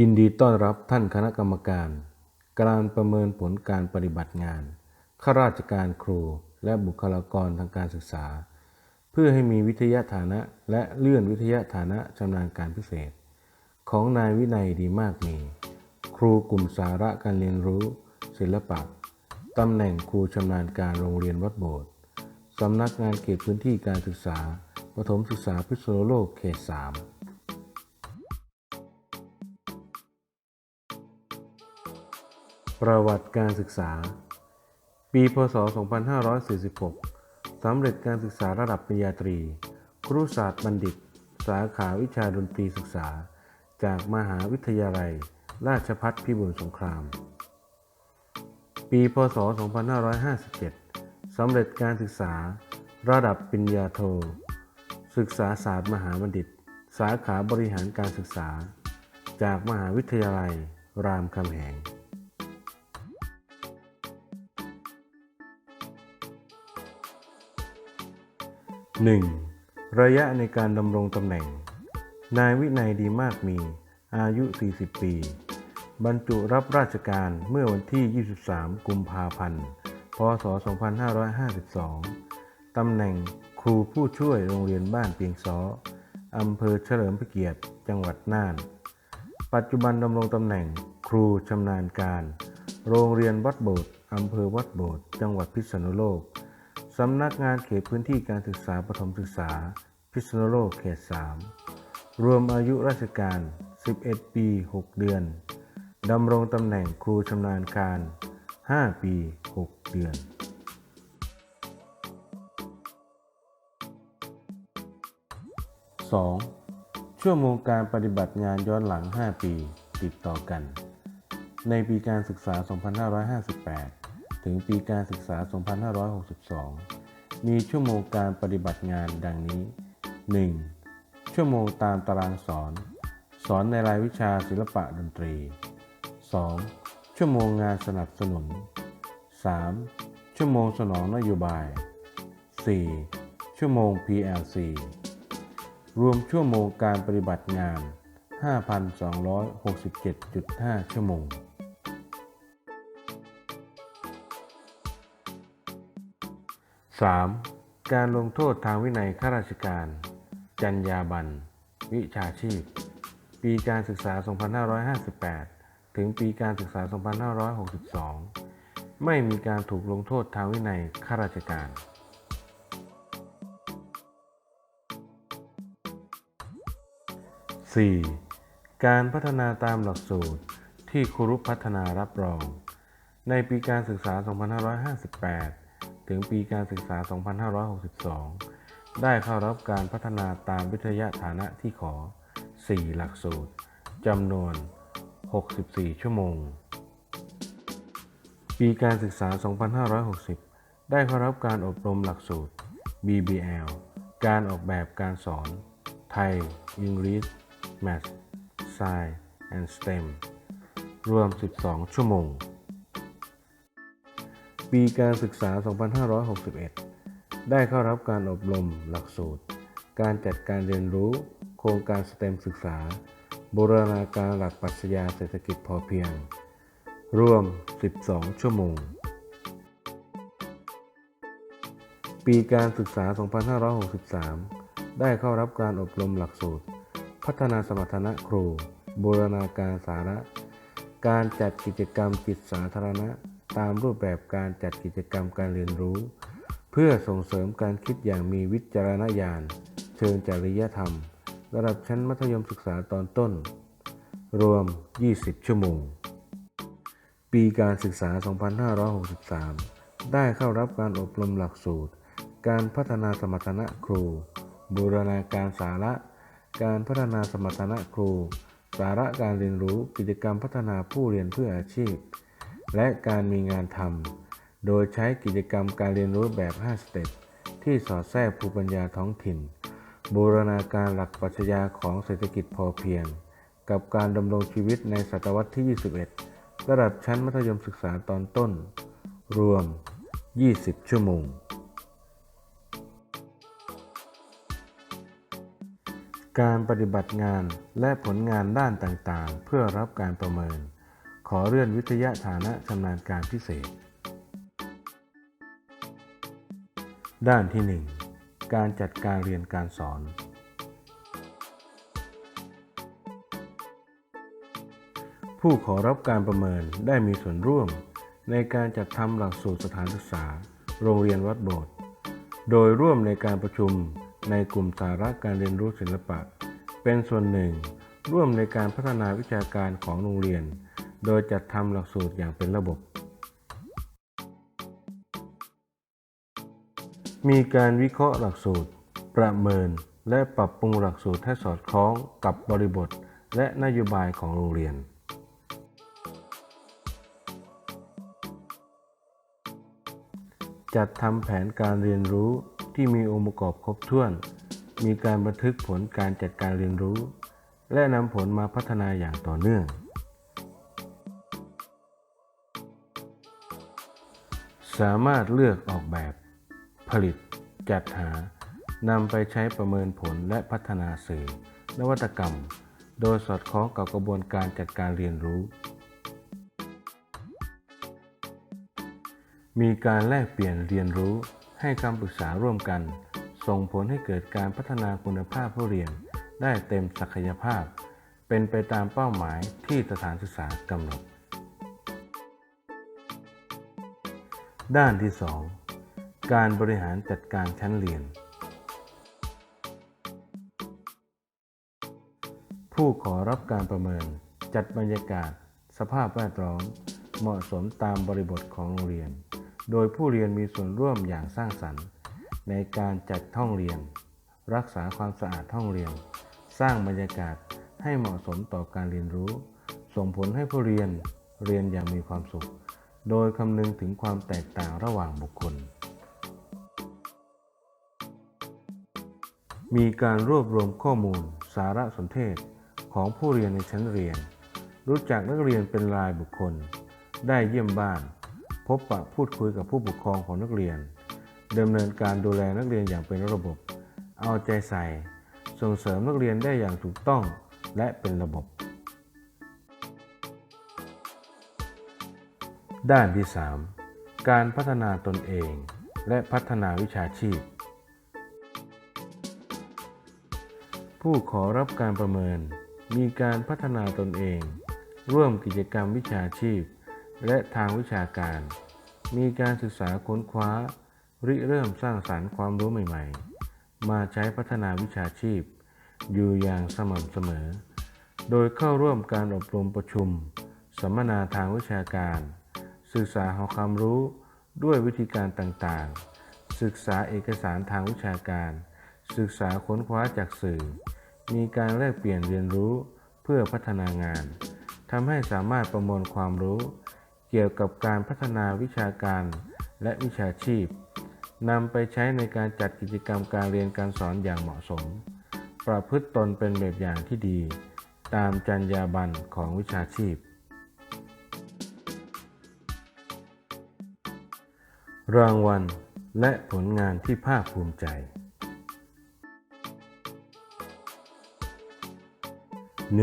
ยินดีต้อนรับท่านคณะกรรมการ การประเมินผลการปฏิบัติงาน ข้าราชการครู และบุคลากรทางการศึกษา เพื่อให้มีวิทยาฐานะและเลื่อนวิทยาฐานะชำนาญการพิเศษ ของนายวินัยดีมากมี ครูกลุ่มสาระการเรียนรู้ ศิลปะตำแหน่งครูชำนาญการโรงเรียนวัดโบสถ์สำนักงานเขตพื้นที่การศึกษาประถมศึกษาพิษณุโลกเขต3 ประวัติการศึกษา ปี พศ 2546 สำเร็จการศึกษาระดับปริญญาตรี ครุศาสตร์บัณฑิต สาขาวิชาดนตรีศึกษา จากมหาวิทยาลัย ราชภัฏพิบูลสงคราม ปี พศ 2557 สำเร็จการศึกษา ระดับปริญญาโท ศึกษาศาสตร์มหาบัณฑิต สาขาบริหารการศึกษา จากมหาวิทยาลัย รามคำแหง 1. ระยะในการดำรงตำแหน่ง นายวินัยดีมากมี อายุ 40 ปี บรรจุรับราชการเมื่อวันที่ 23 กุมภาพันธ์ พศ 2552 ตำแหน่งครูผู้ช่วยโรงเรียนบ้านเปียงซออำเภอเฉลิมพระเกียรติ จังหวัดน่าน ปัจจุบันดำรงตำแหน่งครูชำนาญการ โรงเรียนวัดโบสถ์อำเภอวัดโบสถ์จังหวัดพิษณุโลก สำนักงานเขตพื้นที่การศึกษาประถมศึกษา พิษณุโลกเขต 3 รวมอายุราชการ 11 ปี 6 เดือน ดำรงตำแหน่งครูชำนาญการ 5 ปี 6 เดือน 2. ชั่วโมงการปฏิบัติงานย้อนหลัง 5 ปี ติดต่อกัน ในปีการศึกษา 2558 ถึงปีการศึกษา 2562 มีชั่วโมงการปฏิบัติงานดังนี้ 1. ชั่วโมงตามตารางสอน สอนในรายวิชาศิลปะดนตรี 2. ชั่วโมงงานสนับสนุน 3. ชั่วโมงสนองนโยบาย 4. ชั่วโมง PLC รวมชั่วโมงการปฏิบัติงาน 5,267.5 ชั่วโมง 3. การลงโทษทางวินัยข้าราชการจรรยาบรรณวิชาชีพ ปีการศึกษา 2558 ถึงปีการศึกษา 2562 ไม่มีการถูกลงโทษทางวินัยข้าราชการ 4. การพัฒนาตามหลักสูตรที่ครูรุพัฒนารับรอง ในปีการศึกษา 2558 ถึงปีการศึกษา 2562 ได้เข้ารับการพัฒนาตามวิทยาฐานะที่ขอ 4 หลักสูตรจำนวน 64 ชั่วโมง ปีการศึกษา 2560 ได้เข้ารับการอบรมหลักสูตร BBL การออกแบบการสอน ไทย English Math Science and STEM รวม 12 ชั่วโมง ปีการศึกษา 2561 ได้เข้ารับการอบรมหลักสูตร การจัดการเรียนรู้ โครงการ STEM ศึกษาบูรณาการหลักปรัชญาเศรษฐกิจพอเพียง รวม 12 ชั่วโมง ปีการศึกษา 2563 ได้เข้ารับการอบรมหลักสูตร พัฒนาสมรรถนะครูบูรณาการสาระ การจัดกิจกรรมจิตสาธารณะ ตามรูปแบบการจัดกิจกรรมการเรียนรู้ เพื่อส่งเสริมการคิดอย่างมีวิจารณญาณ เชิงจริยธรรม ระดับชั้นมัธยมศึกษาตอนต้น รวม 20 ชั่วโมง ปีการศึกษา 2563 ได้เข้ารับการอบรมหลักสูตร การพัฒนาสมรรถนะครู บูรณาการสาระ การพัฒนาสมรรถนะครู สาระการเรียนรู้กิจกรรมพัฒนาผู้เรียนเพื่ออาชีพ และการมีงานทำ โดยใช้กิจกรรมการเรียนรู้แบบ 5 สเต็ปที่สอดแทรกภูมิปัญญาท้องถิ่น บูรณาการหลักปรัชญาของเศรษฐกิจพอเพียง กับการดำรงชีวิตในศตวรรษที่ 21 ระดับชั้นมัธยมศึกษาตอนต้น รวม 20 ชั่วโมง การปฏิบัติงานและผลงานด้านต่างๆ เพื่อรับการประเมิน ขอเลื่อนวิทยาฐานะชำนาญการพิเศษ ด้านที่ 1 การจัดการเรียนการสอน ผู้ขอรับการประเมินได้มีส่วนร่วม ในการจัดทำหลักสูตรสถานศึกษา โรงเรียนวัดโบสถ์โดยร่วมในการประชุมในกลุ่มสาระการเรียนรู้ศิลปะ เป็นส่วนหนึ่ง ร่วมในการพัฒนาวิชาการของโรงเรียน โดยจัดทำหลักสูตรอย่างเป็นระบบ มีการวิเคราะห์หลักสูตร ประเมิน และปรับปรุงหลักสูตรให้สอดคล้องกับบริบท และนโยบายของโรงเรียน จัดทำแผนการเรียนรู้ที่มีองค์ประกอบครบถ้วน มีการบันทึกผลการจัดการเรียนรู้ และนำผลมาพัฒนาอย่างต่อเนื่อง สามารถเลือกออกแบบ ผลิต จัดหานำไปใช้ประเมินผลและพัฒนาสื่อ นวัตกรรม โดยสอดคล้องกับกระบวนการจัดการเรียนรู้ มีการแลกเปลี่ยนเรียนรู้ให้คำปรึกษาร่วมกัน ส่งผลให้เกิดการพัฒนาคุณภาพผู้เรียน ได้เต็มศักยภาพ เป็นไปตามเป้าหมายที่สถานศึกษากำหนด ด้านที่ 2 การบริหารจัดการชั้นเรียน ผู้ขอรับการประเมิน จัดบรรยากาศ สภาพแวดล้อม เหมาะสมตามบริบทของโรงเรียน โดยผู้เรียนมีส่วนร่วมอย่างสร้างสรรค์ ในการจัดห้องเรียน รักษาความสะอาดห้องเรียน สร้างบรรยากาศให้เหมาะสมต่อการเรียนรู้ ส่งผลให้ผู้เรียนเรียนอย่างมีความสุข โดยคำนึงถึงความแตกต่างระหว่างบุคคล มีการรวบรวมข้อมูล สารสนเทศของผู้เรียนในชั้นเรียน รู้จักนักเรียนเป็นรายบุคคล ได้เยี่ยมบ้าน พบปะพูดคุยกับผู้ปกครองของนักเรียนดำเนินการดูแลนักเรียนอย่างเป็นระบบ เอาใจใส่ ส่งเสริมนักเรียนได้อย่างถูกต้องและเป็นระบบ ด้านที่ 3 การพัฒนาตนเองและพัฒนาวิชาชีพ ผู้ขอรับการประเมิน มีการพัฒนาตนเอง ร่วมกิจกรรมวิชาชีพ และทางวิชาการ มีการศึกษาค้นคว้า ริเริ่มสร้างสารรค์ความรู้ใหม่ๆ มาใช้พัฒนาวิชาชีพ อยู่อย่างสม่ำเสมอ โดยเข้าร่วมการอบรมประชุม สัมมนาทางวิชาการ ศึกษาหาความรู้ด้วยวิธีการต่างๆ ศึกษาเอกสารทางวิชาการ ศึกษาค้นคว้าจากสื่อ มีการแลกเปลี่ยนเรียนรู้เพื่อพัฒนางานทำให้สามารถประมวลความรู้ เกี่ยวกับการพัฒนาวิชาการและวิชาชีพนำไปใช้ในการจัดกิจกรรมการเรียนการสอนอย่างเหมาะสม ประพฤติตนเป็นแบบอย่างที่ดี ตามจรรยาบรรณของวิชาชีพ รางวัล และผลงานที่ภาคภูมิใจ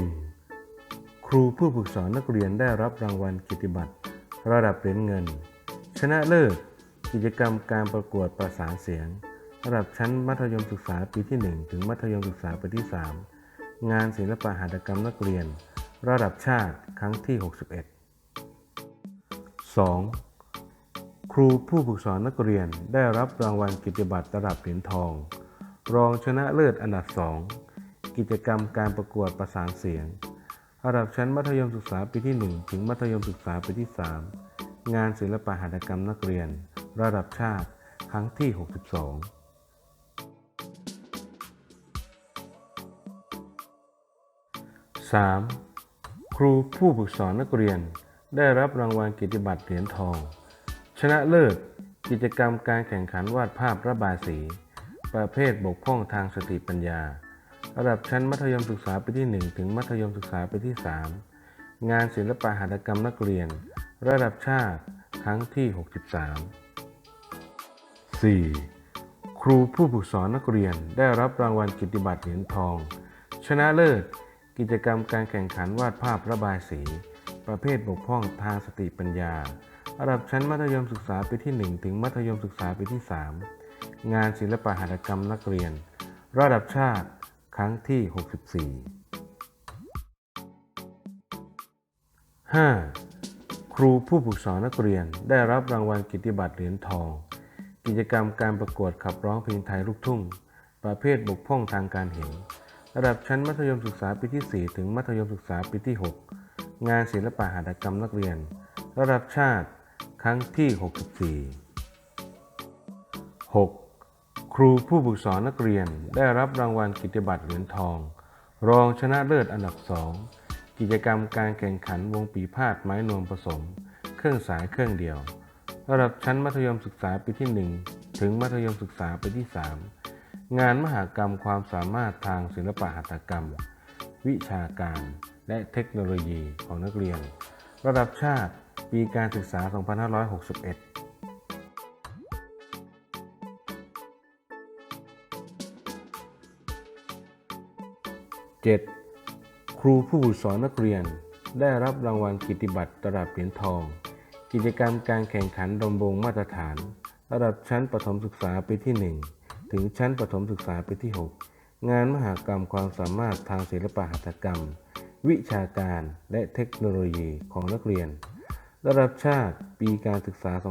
1. ครูผู้ฝึกสอนนักเรียนได้รับรางวัลกิตติบัตรระดับเหรียญเงิน ชนะเลิศกิจกรรมการประกวดประสานเสียง ระดับชั้นมัธยมศึกษาปีที่ 1 ถึงมัธยมศึกษาปีที่ 3 งานศิลปะหัตถกรรมนักเรียน ระดับชาติครั้งที่ 61 2. ครูผู้ฝึกสอนนักเรียนได้รับรางวัลกิตติบัตรระดับเหรียญทอง รองชนะเลิศอันดับ 2 กิจกรรมการประกวดประสานเสียง ระดับชั้นมัธยมศึกษาปีที่ 1 ถึงมัธยมศึกษาปีที่ 3 งานศิลปะหัตถกรรมนักเรียน ระดับชาติครั้งที่ 62 3. ครูผู้ฝึกสอนนักเรียนได้รับรางวัลกิตติบัตรเหรียญทอง ชนะเลิศกิจกรรมการแข่งขันวาดภาพระบายสี ประเภทบกพร่องทางสติปัญญา ระดับชั้นมัธยมศึกษาปีที่ 1 ถึงมัธยมศึกษาปีที่ 3 งานศิลปะหัตถกรรมนักเรียน ระดับชาติครั้งที่ 63 4. ครูผู้ฝึกสอนนักเรียนได้รับรางวัลกิตติบัตรเหรียญทอง ชนะเลิศ กิจกรรมการแข่งขันวาดภาพระบายสี ประเภทบกพร่องทางสติปัญญา ระดับชั้นมัธยมศึกษาปีที่ 1 ถึงมัธยมศึกษาปีที่ 3 งานศิลปหัตถกรรมนักเรียน ระดับชาติครั้งที่ 64 5. ครูผู้ฝึกสอนนักเรียนได้รับรางวัลกิตติบัตรเหรียญทอง กิจกรรมการประกวดขับร้องเพลงไทยลูกทุ่ง ประเภทบกพร่องทางการเห็น ระดับชั้นมัธยมศึกษาปีที่ 4 ถึงมัธยมศึกษาปีที่ 6 งานศิลปหัตถกรรมนักเรียน ระดับชาติ ครั้งที่ 64 6. ครูผู้ฝึกสอนนักเรียนได้รับรางวัลกิติบัตรเหรียญทอง รองชนะเลิศอันดับ2กิจกรรมการแข่งขันวงปีพาดไม้นวมผสม เครื่องสายเครื่องเดียว ระดับชั้นมัธยมศึกษาปีที่ 1 ถึงมัธยมศึกษาปีที่ 3 งานมหากรรมความสามารถทางศิลปะหัตถกรรม วิชาการ และเทคโนโลยีของนักเรียน ระดับชาติ ปีการศึกษา 2561 7. ครูผู้สอนนักเรียน ได้รับรางวัลกิตติบัตรระดับเหรียญทอง กิจกรรมการแข่งขันดมบงมาตรฐาน ระดับชั้นประถมศึกษาปีที่ 1 ถึงชั้นประถมศึกษาปีที่ 6 งานมหากรรมความสามารถทางศิลปะหัตถกรรม วิชาการและเทคโนโลยีของนักเรียน ระดับชาติปีการศึกษา 2561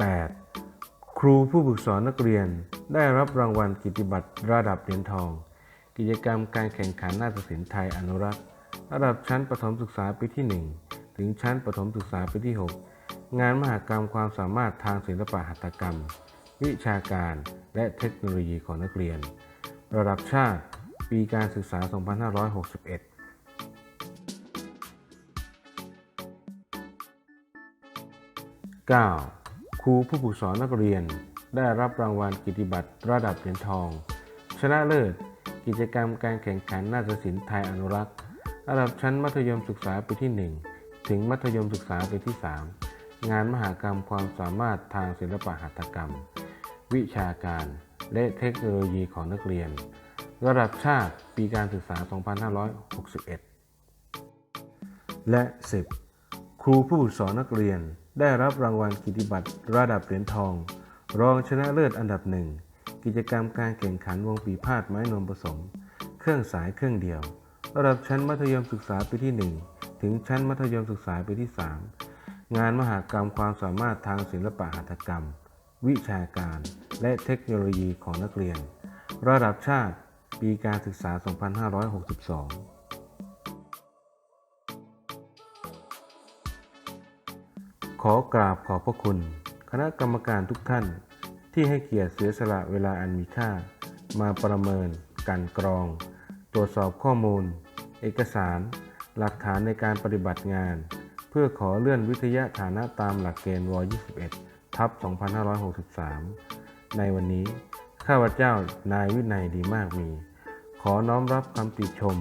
8. ครูผู้ฝึกสอนนักเรียนได้รับรางวัลกิตติบัตรระดับเหรียญทอง กิจกรรมการแข่งขันนาฏศิลป์ไทยอนุรักษ์ ระดับชั้นประถมศึกษาปีที่ 1 ถึงชั้นประถมศึกษาปีที่ 6 งานมหากรรมความสามารถทางศิลปะหัตถกรรม วิชาการและเทคโนโลยีของนักเรียน ระดับชาติ ปีการศึกษา 2561 9. ครูผู้ฝึกสอนนักเรียน ได้รับรางวัลกิติบัตรระดับเหรียญทอง ชนะเลิศ กิจกรรมการแข่งขันนาฏศิลป์ไทยอนุรักษ์ ระดับชั้นมัธยมศึกษาปีที่ 1 ถึงมัธยมศึกษาปีที่ 3 งานมหากรรมความสามารถทางศิลปะหัตถกรรม วิชาการ และเทคโนโลยีของนักเรียน ระดับชาติปีการศึกษา 2561 และ 10 ครูผู้สอนนักเรียน ได้รับรางวัลกิติบัตรระดับเหรียญทอง รองชนะเลิศอันดับหนึ่ง กิจกรรมการแข่งขันวงปีพาดไม้นวมผสม เครื่องสายเครื่องเดียว ระดับชั้นมัธยมศึกษาปีที่ 1 ถึงชั้นมัธยมศึกษาปีที่ 3 งานมหากรรมความสามารถทางศิลปะหัตถกรรม วิชาการ และเทคโนโลยีของนักเรียน ระดับชาติ ปีการศึกษา 2562 อกราบขอบพระคุณ คณะกรรมการทุกท่าน ที่ให้เกียรติเสียสละเวลาอันมีค่า มาประเมินกลันกรอง ตรวจสอบข้อมูล เอกสาร หลักฐานในการปฏิบัติงาน เพื่อขอเลื่อนวิทยาฐานะตามหลักเกณฑ์ว21ทับ2563 ในวันนี้ ข้าพเจ้านายวินัยดีมากมี ขอน้อมรับคำติชม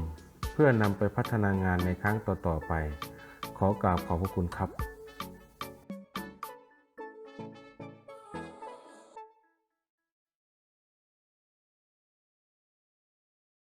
เพื่อนำไปพัฒนางานในครั้งต่อๆไป ขอกราบขอบพระคุณครับ